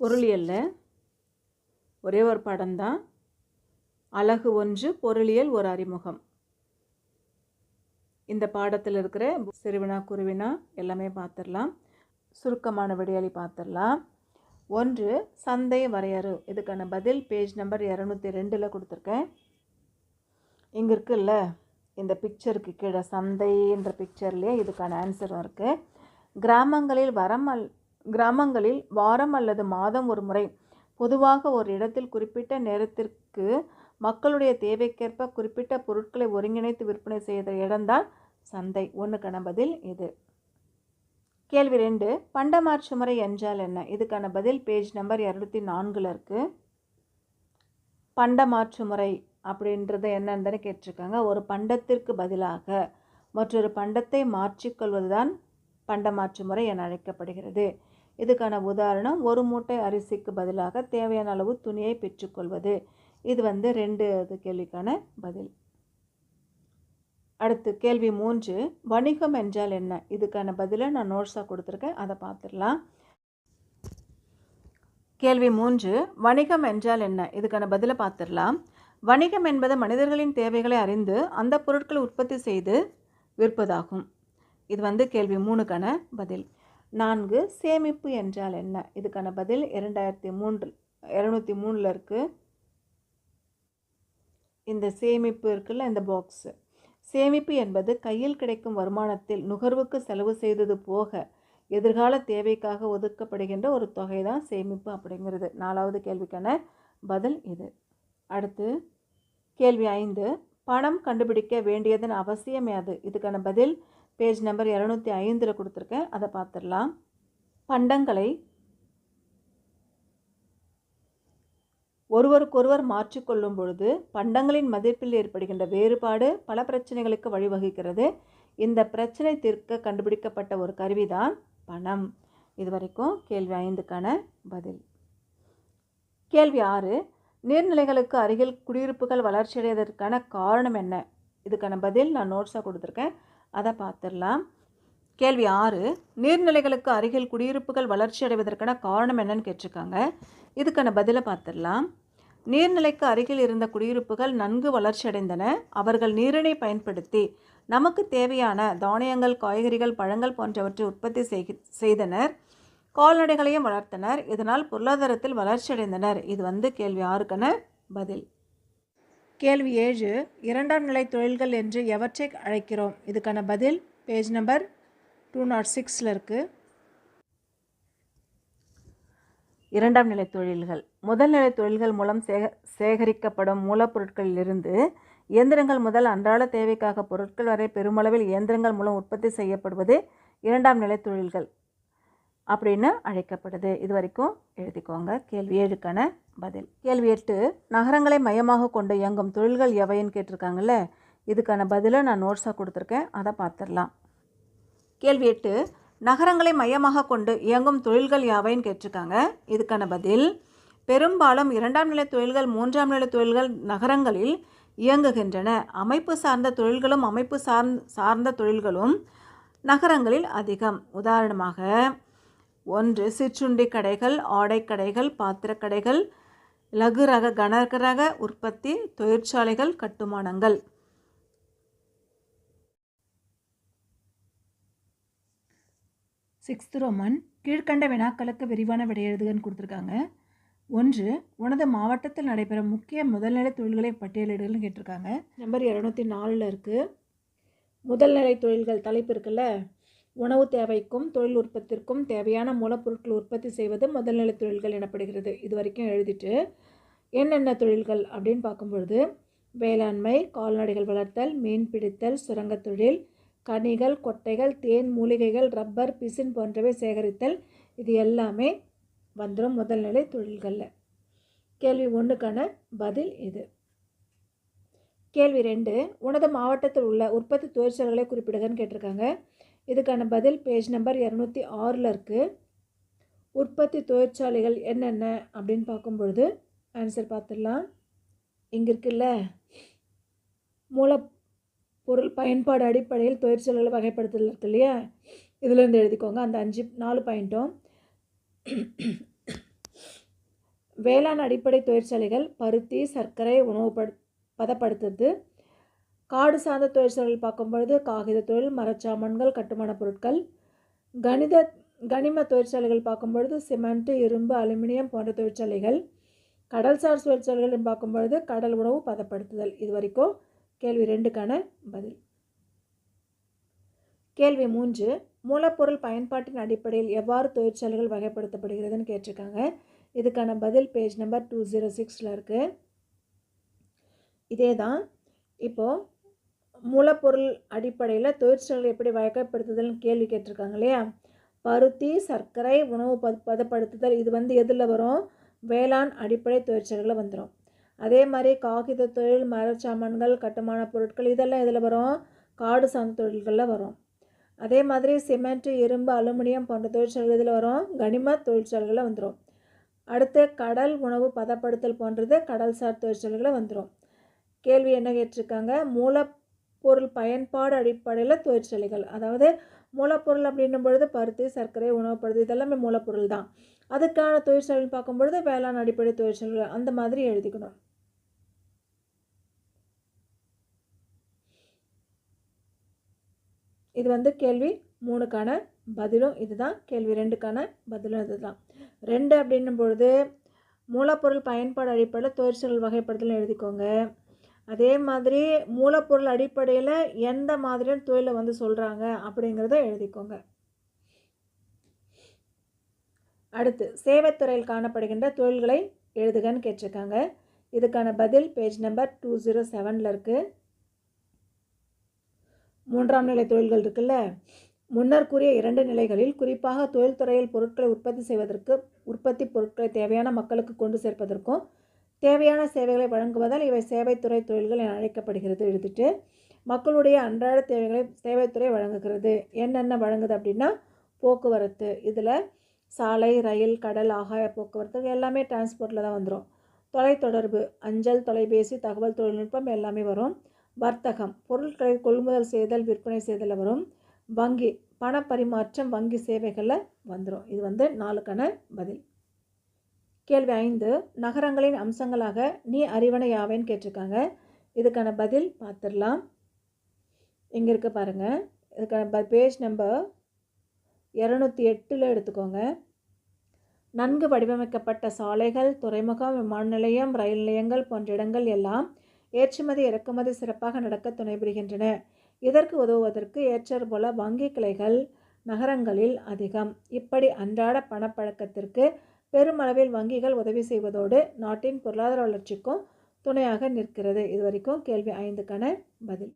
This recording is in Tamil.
பொருளியலில் ஒரே ஒரு படம்தான். அழகு ஒன்று பொருளியல் ஒரு அறிமுகம். இந்த பாடத்தில் இருக்கிற சிறுவினா குருவினா எல்லாமே பார்த்துடலாம். சுருக்கமான விடையாளி பார்த்துடலாம். ஒன்று சந்தை வரையறு. இதுக்கான பதில் பேஜ் நம்பர் இரநூத்தி ரெண்டில் கொடுத்துருக்கேன். இங்கே இருக்குல்ல இந்த பிக்சருக்கு கீழே சந்தைன்ற பிக்சர்லேயே இதுக்கான ஆன்சரும் இருக்குது கிராமங்களில் வரம் அல் கிராமங்களில் வாரம் அல்லது மாதம் ஒரு முறை பொதுவாக ஒரு இடத்தில் குறிப்பிட்ட நேரத்திற்கு மக்களுடைய தேவைக்கேற்ப குறிப்பிட்ட பொருட்களை ஒருங்கிணைத்து விற்பனை செய்த இடம்தான் சந்தை. ஒன்றுக்கான பதில் இது. கேள்வி ரெண்டு பண்டமாற்று முறை என்றால் என்ன? இதுக்கான பதில் பேஜ் நம்பர் இரநூத்தி நான்கில் இருக்குது பண்டமாற்று முறை அப்படின்றது என்னன்னு கேட்டிருக்காங்க. ஒரு பண்டத்திற்கு பதிலாக மற்றொரு பண்டத்தை மாற்றிக்கொள்வது தான் பண்டமாற்று முறை என அழைக்கப்படுகிறது. இதுக்கான உதாரணம் ஒரு மூட்டை அரிசிக்கு பதிலாக தேவையான அளவு துணியை பெற்றுக்கொள்வது. இது வந்து ரெண்டு கேள்விக்கான பதில். அடுத்து கேள்வி மூன்று வணிகம் என்றால் என்ன? இதுக்கான பதிலை நான் நோட்ஸாக கொடுத்துருக்கேன். அதை பார்த்துடலாம். கேள்வி மூன்று வணிகம் என்றால் என்ன? இதுக்கான பதிலை பார்த்துடலாம். வணிகம் என்பது மனிதர்களின் தேவைகளை அறிந்து அந்த பொருட்களை உற்பத்தி செய்து விற்பதாகும். இது வந்து கேள்வி மூணுக்கான பதில். நான்கு சேமிப்பு என்றால் என்ன? இதுக்கான பதில் இரண்டாயிரத்தி மூன்று இரநூத்தி மூணில் இருக்குது இந்த சேமிப்பு இருக்குல்ல இந்த பாக்ஸு சேமிப்பு என்பது கையில் கிடைக்கும் வருமானத்தில் நுகர்வுக்கு செலவு செய்தது போக எதிர்கால தேவைக்காக ஒதுக்கப்படுகின்ற ஒரு தொகை தான் சேமிப்பு அப்படிங்கிறது. நாலாவது கேள்விக்கான பதில் இது. அடுத்து கேள்வி ஐந்து பணம் கண்டுபிடிக்க வேண்டியதன் அவசியம் அது இதுக்கான பதில் பேஜ் நம்பர் இரநூத்தி ஐந்தில் கொடுத்துருக்கேன். அதை பார்த்துடலாம். பண்டங்களை ஒருவருக்கொருவர் மாற்றிக்கொள்ளும் பொழுது பண்டங்களின் மதிப்பில் ஏற்படுகின்ற வேறுபாடு பல பிரச்சனைகளுக்கு வழிவகுக்கிறது. இந்த பிரச்சனை தீர்க்க கண்டுபிடிக்கப்பட்ட ஒரு கருவிதான் பணம். இது வரைக்கும் கேள்வி ஐந்துக்கான பதில். கேள்வி ஆறு நீர்நிலைகளுக்கு அருகில் குடியிருப்புகள் வளர்ச்சியடைவதற்கான காரணம் என்ன? இதுக்கான பதில் நான் நோட்ஸாக கொடுத்துருக்கேன். அதை பார்த்துடலாம் கேள்வி ஆறு நீர்நிலைகளுக்கு அருகில் குடியிருப்புகள் வளர்ச்சி அடைவதற்கான காரணம் என்னன்னு கேட்டிருக்காங்க. இதுக்கான பதிலை பார்த்துடலாம் நீர்நிலைக்கு அருகில் இருந்த குடியிருப்புகள் நன்கு வளர்ச்சி அடைந்தன. அவர்கள் நீரினை பயன்படுத்தி நமக்கு தேவையான தானியங்கள் காய்கறிகள் பழங்கள் போன்றவற்றை உற்பத்தி செய்தனர். கால்நடைகளையும் வளர்த்தனர். இதனால் பொருளாதாரத்தில் வளர்ச்சி அடைந்தனர். இது வந்து கேள்வி ஆறுக்கான பதில். கேள்வி ஏழு இரண்டாம் நிலை தொழில்கள் என்று எவற்றை அழைக்கிறோம்? இதுக்கான பதில் பேஜ் நம்பர் டூ நாட் சிக்ஸில் இருக்குது இரண்டாம் நிலை தொழில்கள். முதல் நிலை தொழில்கள் மூலம் சேக சேகரிக்கப்படும் மூலப்பொருட்களிலிருந்து இயந்திரங்கள் முதல் அன்றாட தேவைக்காக பொருட்கள் வரை பெருமளவில் இயந்திரங்கள் மூலம் உற்பத்தி செய்யப்படுவது இரண்டாம் நிலை தொழில்கள். அப்படின்னு அழைக்கப்படுது. இது வரைக்கும் எழுதிக்கோங்க. கேள்வி ஏழுக்கான பதில். கேள்வி எட்டு நகரங்களை மையமாக கொண்டு இயங்கும் தொழில்கள் எவைன்னு கேட்டிருக்காங்கல்ல? இதுக்கான பதிலை நான் நோட்ஸாக கொடுத்துருக்கேன். அதை பார்த்துடலாம். கேள்வி எட்டு நகரங்களை மையமாக கொண்டு இயங்கும் தொழில்கள் யாவைன்னு கேட்டிருக்காங்க? இதுக்கான பதில் பெரும்பாலும் இரண்டாம் நிலை தொழில்கள் மூன்றாம் நிலை தொழில்கள் நகரங்களில் இயங்குகின்றன. அமைப்பு சார்ந்த தொழில்களும் அமைப்பு சார்ந்த சார்ந்த தொழில்களும் நகரங்களில் அதிகம். உதாரணமாக ஒன்று சிற்றுண்டி கடைகள் ஆடை கடைகள் பாத்திரக் கடைகள் லகு ரக கனரக உற்பத்தி தொழிற்சாலைகள் கட்டுமானங்கள். சிக்ஸ்த் ரோமன் கீழ்கண்ட வினாக்களுக்கு விரிவான விடை எழுதுகன்னு கொடுத்துருக்காங்க. ஒன்று உனது மாவட்டத்தில் நடைபெறும் முக்கிய முதல்நிலை தொழில்களை பட்டியலிடுகள்னு கேட்டிருக்காங்க. நம்பர் இரநூத்தி நாலில் இருக்குது முதல்நிலை தொழில்கள் தலைப்பு இருக்குல்ல? உணவு தேவைக்கும் தொழில் உற்பத்திற்கும் தேவையான மூலப்பொருட்கள் உற்பத்தி செய்வது முதல்நிலை தொழில்கள் எனப்படுகிறது. இது வரைக்கும் எழுதிட்டு என்னென்ன தொழில்கள் அப்படின்னு பார்க்கும்பொழுது வேளாண்மை கால்நடைகள் வளர்த்தல் மீன் பிடித்தல் சுரங்கத் தொழில் கனிகள் கொட்டைகள் தேன் மூலிகைகள் ரப்பர் பிசின் போன்றவை சேகரித்தல் இது எல்லாமே வந்துடும் முதல்நிலை தொழில்களில். கேள்வி ஒன்றுக்கான பதில் இது. கேள்வி ரெண்டு உனது மாவட்டத்தில் உள்ள உற்பத்தி தொழிற்சாலைகளை குறிப்பிடுகன்னு கேட்டிருக்காங்க. இதுக்கான பதில் பேஜ் நம்பர் இரநூத்தி ஆறில் இருக்குது உற்பத்தி தொழிற்சாலைகள் என்னென்ன அப்படின்னு பார்க்கும்பொழுது ஆன்சர் பார்த்துடலாம். இங்கே இருக்குல்ல? மூல பொருள் பயன்பாடு அடிப்படையில் தொழிற்சாலைகளை வகைப்படுத்தல் இருக்கு இல்லையா? இதுலேருந்து எழுதிக்கோங்க. அந்த அஞ்சு நாலு பாயிண்ட்டும் வேளாண் அடிப்படை தொழிற்சாலைகள் பருத்தி சர்க்கரை உணவு படு பதப்படுத்துறது. காடு சார்ந்த தொழிற்சாலைகள் பார்க்கும் பொழுது காகித தொழில் மரச்சாமான்கள் கட்டுமானப் பொருட்கள் கணித கனிம தொழிற்சாலைகள் பார்க்கும் பொழுது சிமெண்ட் இரும்பு அலுமினியம் போன்ற தொழிற்சாலைகள் கடல்சார் தொழிற்சாலைகள் பார்க்கும் பொழுது கடல் உணவு பதப்படுத்துதல். இது வரைக்கும் கேள்வி ரெண்டுக்கான பதில். கேள்வி மூன்று மூலப்பொருள் பயன்பாட்டின் அடிப்படையில் எவ்வாறு தொழிற்சாலைகள் வகைப்படுத்தப்படுகிறதுன்னு கேட்டிருக்காங்க. இதுக்கான பதில் பேஜ் நம்பர் டூ ஜீரோ சிக்ஸில் இருக்குது இதே தான் இப்போது மூலப்பொருள் அடிப்படையில் தொழிற்சாலைகள் எப்படி வகைப்படுத்துதல்னு கேள்வி கேட்டிருக்காங்க இல்லையா? பருத்தி சர்க்கரை உணவு பத பதப்படுத்துதல் இது வந்து எதில் வரும்? வேளாண் அடிப்படை தொழிற்சாலைகளில் வந்துடும் அதே மாதிரி காகித தொழில் மரச்சாமான்கள் கட்டுமான பொருட்கள் இதெல்லாம் இதில் வரும்? காடு சார்ந்த தொழில்களில் வரும். அதே மாதிரி சிமெண்ட் இரும்பு அலுமினியம் போன்ற தொழிற்சாலைகள் இதில் வரும்? கனிம தொழிற்சாலைகளில் வந்துடும் அடுத்து கடல் உணவு பதப்படுத்தல் போன்றது கடல்சார் தொழிற்சாலைகளில் வந்துடும் கேள்வி என்ன கேட்டிருக்காங்க? மூல பொருள் பயன்பாடு அடிப்படையில் தொழிற்சாலைகள். அதாவது மூலப்பொருள் அப்படின்னும் பொழுது பருத்தி சர்க்கரை உணவுப்படுது இதெல்லாமே மூலப்பொருள் தான். அதுக்கான தொழிற்சாலைன்னு பார்க்கும்பொழுது வேளாண் அடிப்படை தொழிற்சாலைகள் அந்த மாதிரி எழுதிக்கணும். இது வந்து கேள்வி மூணுக்கான பதிலும் இதுதான். கேள்வி ரெண்டுக்கான பதிலும் இதுதான். ரெண்டு அப்படின்னும் பொழுது மூலப்பொருள் பயன்பாடு அடிப்படையில் தொழிற்சாலை வகைப்படுத்தல் எழுதிக்கோங்க. அதே மாதிரி மூலப்பொருள் அடிப்படையில் எந்த மாதிரியான தொழிலை வந்து சொல்கிறாங்க அப்படிங்கிறத எழுதிக்கோங்க. அடுத்து சேவைத்துறையில் காணப்படுகின்ற தொழில்களை எழுதுகன்னு கேட்டிருக்காங்க. இதுக்கான பதில் page number two zero oh செவனில் இருக்குது மூன்றாம் நிலை தொழில்கள் இருக்குல்ல? முன்னர் கூறிய இரண்டு நிலைகளில் குறிப்பாக தொழில்துறையில் பொருட்களை உற்பத்தி செய்வதற்கு உற்பத்தி பொருட்களை தேவையான மக்களுக்கு கொண்டு சேர்ப்பதற்கும் தேவையான சேவைகளை வழங்குவதால் இவை சேவைத்துறை தொழில்கள் என அழைக்கப்படுகிறது. எழுதிட்டு மக்களுடைய அன்றாட தேவைகளை சேவைத்துறை வழங்குகிறது. என்னென்ன வழங்குது அப்படின்னா போக்குவரத்து. இதில் சாலை ரயில் கடல் ஆகாய போக்குவரத்து எல்லாமே டிரான்ஸ்போர்ட்டில் தான் வந்துடும் தொலைத்தொடர்பு அஞ்சல் தொலைபேசி தகவல் தொழில்நுட்பம் எல்லாமே வரும். வர்த்தகம் பொருட்களை கொள்முதல் செய்தல் விற்பனை செய்தல் வரும். வங்கி பணப்பரிமாற்றம் வங்கி சேவைகளில் வந்துடும் இது வந்து நாலுக்கான பதில். கேள்வி ஐந்து நகரங்களின் அம்சங்களாக நீ அறிவனை யாவேன்னு கேட்டிருக்காங்க? இதுக்கான பதில் பார்த்துடலாம். இங்கே இருக்க பாருங்கள் இதுக்கான ப பேஜ் நம்பர் இரநூத்தி எட்டில் எடுத்துக்கோங்க. நன்கு வடிவமைக்கப்பட்ட சாலைகள் துறைமுகம் விமான நிலையம் ரயில் நிலையங்கள் போன்ற இடங்கள் எல்லாம் ஏற்றுமதி இறக்குமதி சிறப்பாக நடக்க துணைபுரிகின்றன. இதற்கு உதவுவதற்கு ஏற்றாற் போல வங்கி கிளைகள் நகரங்களில் அதிகம். இப்படி அன்றாட பணப்பழக்கத்திற்கு பெருமளவில் வங்கிகள் உதவி செய்வதோடு நாட்டின் பொருளாதார வளர்ச்சிக்கும் துணையாக நிற்கிறது. இதுவரைக்கும் கேள்வி ஐந்துக்கான பதில்.